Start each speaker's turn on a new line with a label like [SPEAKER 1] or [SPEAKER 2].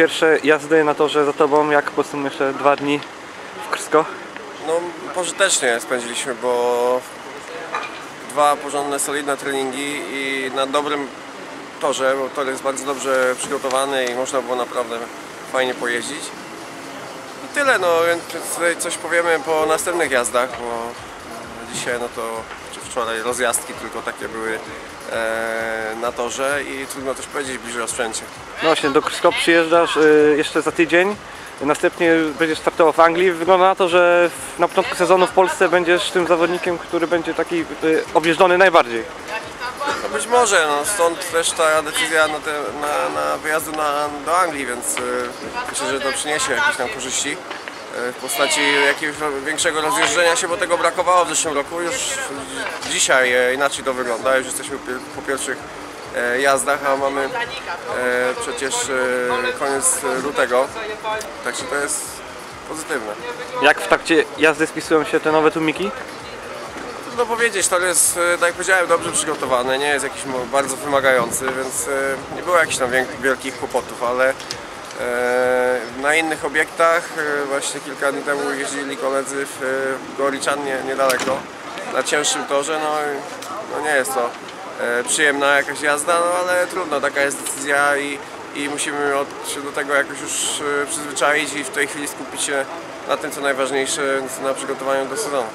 [SPEAKER 1] pierwsze jazdy na torze za tobą, jak podsumujesz jeszcze dwa dni w Krsko?
[SPEAKER 2] No pożytecznie spędziliśmy, bo dwa porządne, solidne treningi i na dobrym torze, bo tor jest bardzo dobrze przygotowany i można było naprawdę fajnie pojeździć. I tyle, no więc coś powiemy po następnych jazdach, bo dzisiaj no to, wczoraj rozjazdki tylko takie były e, na torze i trudno też powiedzieć bliżej o sprzęcie.
[SPEAKER 1] No właśnie, do Krsko przyjeżdżasz y, jeszcze za tydzień. Następnie będziesz startował w Anglii. Wygląda na to, że na początku sezonu w Polsce będziesz tym zawodnikiem, który będzie taki y, objeżdżony najbardziej.
[SPEAKER 2] No być może, no stąd też ta decyzja na, te, na, na wyjazdu na, do Anglii, więc y, myślę, że to przyniesie jakieś tam korzyści w postaci jakiegoś większego rozjeżdżenia się, bo tego brakowało w zeszłym roku. Już dzisiaj e, inaczej to wygląda, już jesteśmy po pierwszych e, jazdach, a mamy e, przecież koniec lutego, także to jest pozytywne.
[SPEAKER 1] Jak w trakcie jazdy spisują się te nowe tłumiki?
[SPEAKER 2] Trudno powiedzieć, to jest, tak jak powiedziałem, dobrze przygotowany, nie jest jakiś bardzo wymagający, więc nie było jakichś tam wielkich kłopotów, ale na innych obiektach, e, właśnie kilka dni temu jeździli koledzy w e, Goriczan, nie, niedaleko, na cięższym torze, no, no nie jest to e, przyjemna jakaś jazda, no ale trudno, taka jest decyzja i, i musimy od, się do tego jakoś już przyzwyczaić i w tej chwili skupić się na tym, co najważniejsze, na przygotowaniu do sezonu.